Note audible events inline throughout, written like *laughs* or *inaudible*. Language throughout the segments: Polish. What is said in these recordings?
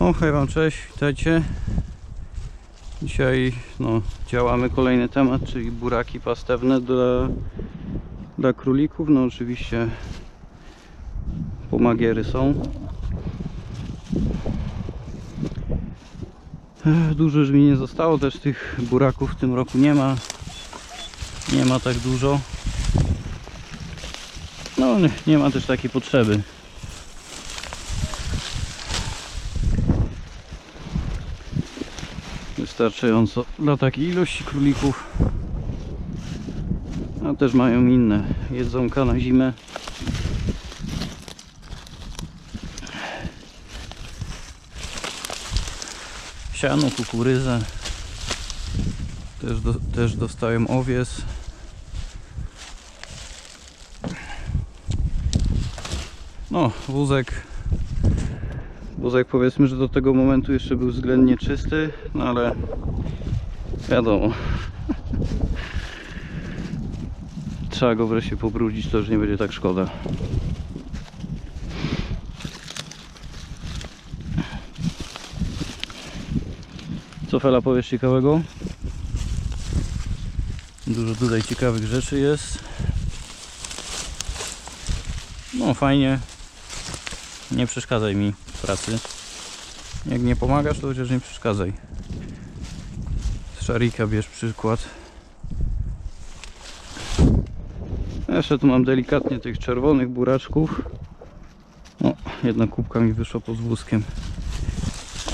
O, hej wam, cześć, witajcie. Dzisiaj no, działamy kolejny temat, czyli buraki pastewne dla, dla królików. No oczywiście pomagiery są. Dużo już mi nie zostało, też tych buraków w tym roku nie ma. Nie ma tak dużo. No nie, nie ma też takiej potrzeby. Wystarczająco dla takiej ilości królików. A też mają inne. Jedzonka na zimę. Siano, kukurydzę. Też, do, też dostałem owies. No wózek Wózek powiedzmy, że do tego momentu jeszcze był względnie czysty, no ale wiadomo. *laughs* Trzeba go wreszcie pobrudzić, to już nie będzie tak szkoda. Co Fela powiesz ciekawego? Dużo tutaj ciekawych rzeczy jest. No fajnie. Nie przeszkadzaj mi pracy. Jak nie pomagasz, to chociaż nie przeszkadzaj. Z szarika bierz przykład. Jeszcze tu mam delikatnie tych czerwonych buraczków. O, jedna kubka mi wyszła pod wózkiem.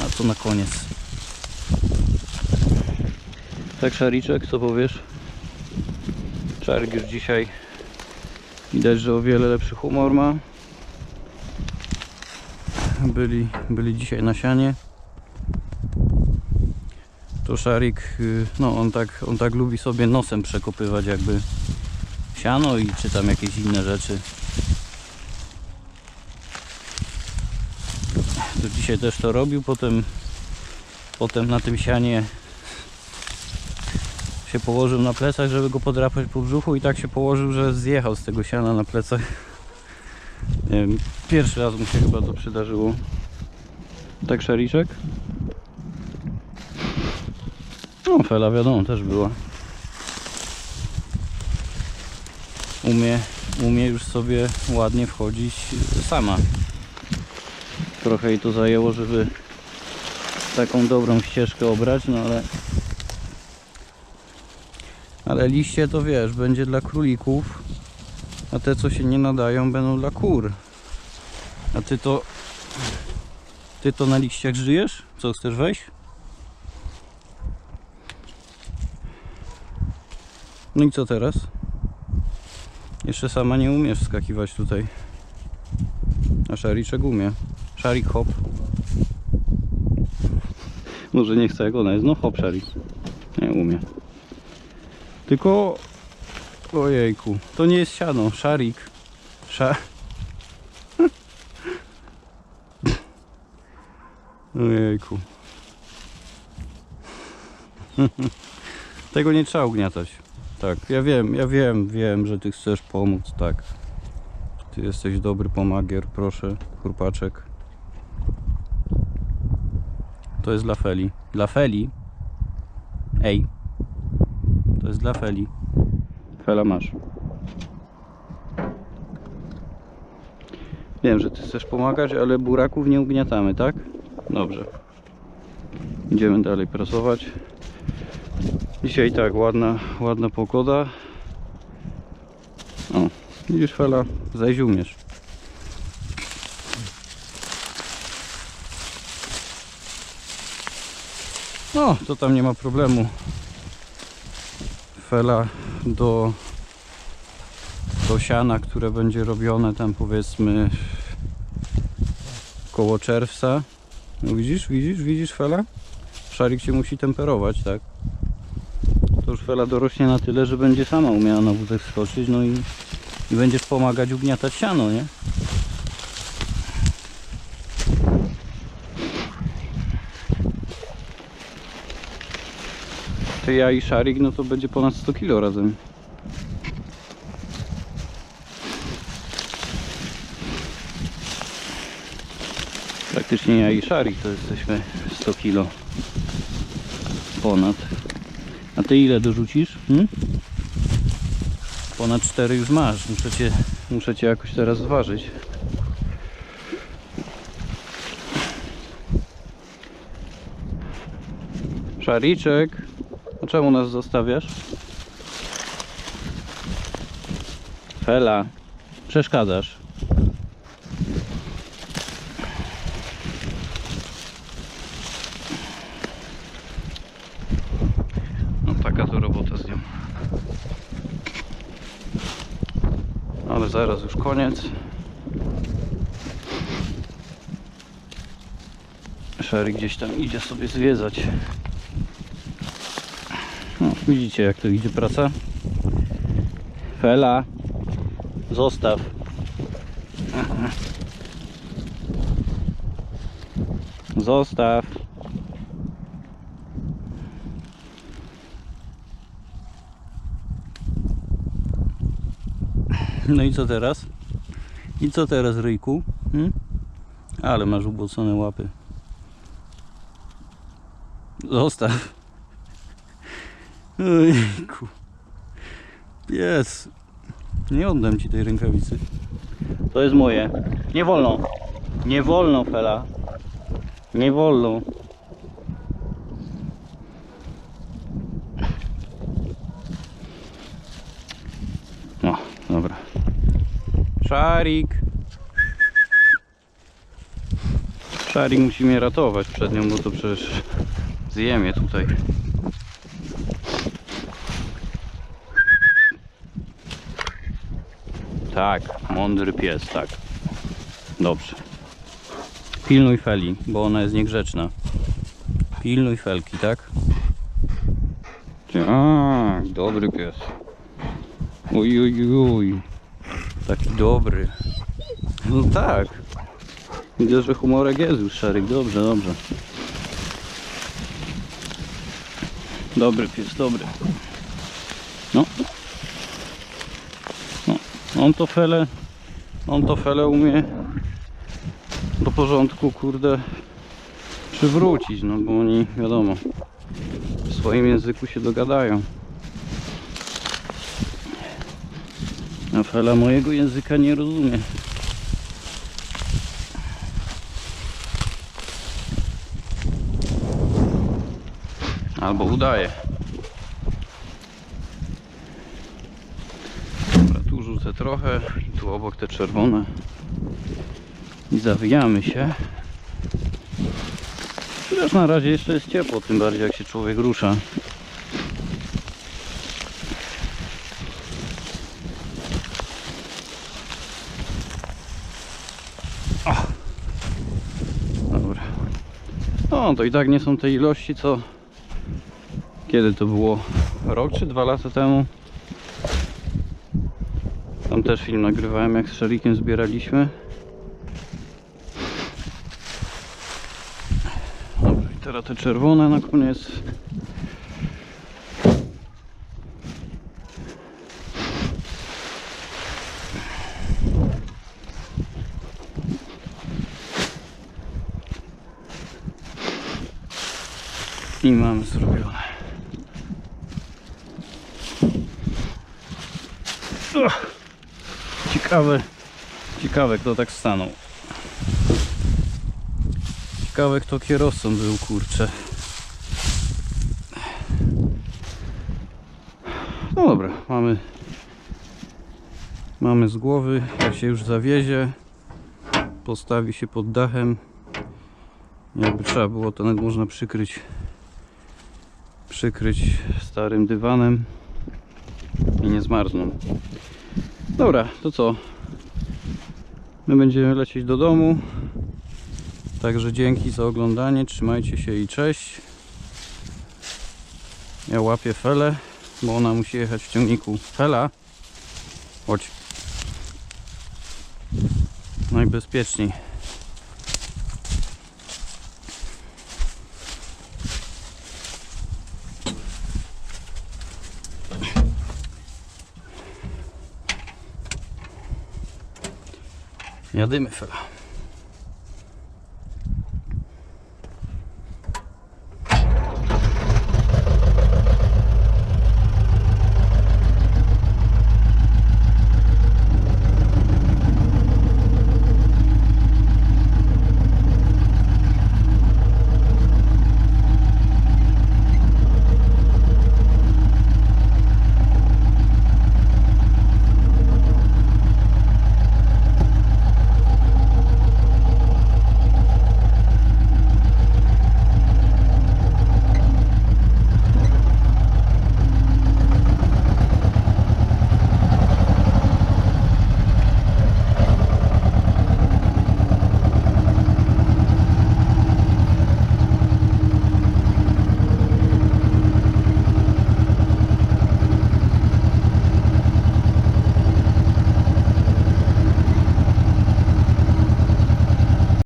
A to na koniec. Tak szariczek, co powiesz? Szarik już dzisiaj widać, że o wiele lepszy humor ma byli, byli dzisiaj na sianie. To szarik, y, no on tak, on tak lubi sobie nosem przekopywać jakby siano i czy tam jakieś inne rzeczy. To dzisiaj też to robił, potem, potem na tym sianie się położył na plecach, żeby go podrapać po brzuchu i tak się położył, że zjechał z tego siana na plecach. Pierwszy raz mu się chyba to przydarzyło. Tak szariczek? No, Fela wiadomo, też była. Umie, umie już sobie ładnie wchodzić sama. Trochę jej to zajęło, żeby taką dobrą ścieżkę obrać, no ale ale liście to wiesz, będzie dla królików a te co się nie nadają będą dla kur. A ty to... Ty to na liściach żyjesz? Co, chcesz wejść? No i co teraz? Jeszcze sama nie umiesz skakiwać tutaj. A szariczek umie. Szarik hop. Może nie chce jak ona jest. No hop szarik. Nie umie. Tylko Ojejku, to nie jest siano, szarik. Sza... *laughs* Ojejku. *laughs* Tego nie trzeba ugniatać. Tak, ja wiem, ja wiem, wiem, że ty chcesz pomóc, tak. Ty jesteś dobry pomagier, proszę, chrupaczek. To jest dla Feli. Dla Feli. Ej. To jest dla Feli. Fela masz. Wiem, że ty chcesz pomagać, ale buraków nie ugniatamy, tak? Dobrze. Idziemy dalej pracować. Dzisiaj tak, ładna, ładna pogoda. O, widzisz Fela, zajść umiesz. No, to tam nie ma problemu. Fela do, do siana, które będzie robione tam powiedzmy koło czerwca. No widzisz, widzisz, widzisz Fela? Szarik się musi temperować, tak? To już Fela dorośnie na tyle, że będzie sama umiała na wózek skoczyć, no i, i będziesz pomagać ugniatać siano, nie? Ty, ja i Szarik, no to będzie ponad 100 kg razem. Praktycznie ja i Szarik to jesteśmy 100 kilo ponad. A ty ile dorzucisz? Hmm? Ponad 4 już masz. Muszę cię, muszę cię jakoś teraz zważyć. Szariczek, czemu nas zostawiasz? Fela, przeszkadzasz. No taka to robota z nią. Ale zaraz już koniec. Sherry gdzieś tam idzie sobie zwiedzać. Widzicie jak to idzie praca? Fela, zostaw. Zostaw. No i co teraz? I co teraz, Ryjku? Hmm? Ale masz ubocone łapy. Zostaw. Ojku. Pies. Nie oddam ci tej rękawicy. To jest moje. Nie wolno. Nie wolno, Fela. Nie wolno. O, dobra. Szarik. Szarik musi mnie ratować przed nią, bo to przecież zjemie tutaj. Tak, mądry pies, tak. Dobrze. Pilnuj Feli, bo ona jest niegrzeczna. Pilnuj Felki, tak? Tak, dobry pies. Oj, oj, oj. Taki dobry. No tak. Widzę, że humorek jest już, Szaryk. Dobrze, dobrze. Dobry pies, dobry. No. On to fele, on to fele umie do porządku, kurde, przywrócić, no bo oni, wiadomo, w swoim języku się dogadają. A mojego języka nie rozumie. Albo udaje. Rzucę trochę i tu obok te czerwone. I zawijamy się. Chociaż na razie jeszcze jest ciepło, tym bardziej jak się człowiek rusza. O. Dobra. No to i tak nie są te ilości co kiedy to było? Rok czy dwa lata temu? Tam też film nagrywałem jak z szarikiem zbieraliśmy. Dobra, i teraz te czerwone na koniec. I mamy zrobione. Ugh. Ciekawe, ciekawe kto tak stanął. Ciekawe kto kierowcą był, kurczę. No dobra, mamy mamy z głowy, jak się już zawiezie, postawi się pod dachem. Jakby trzeba było, to nawet można przykryć przykryć starym dywanem i nie zmarzną. Dobra, to co? My będziemy lecieć do domu. Także dzięki za oglądanie. Trzymajcie się i cześć. Ja łapię Felę, bo ona musi jechać w ciągniku. Fela, chodź. Najbezpieczniej. Jadymy Fela.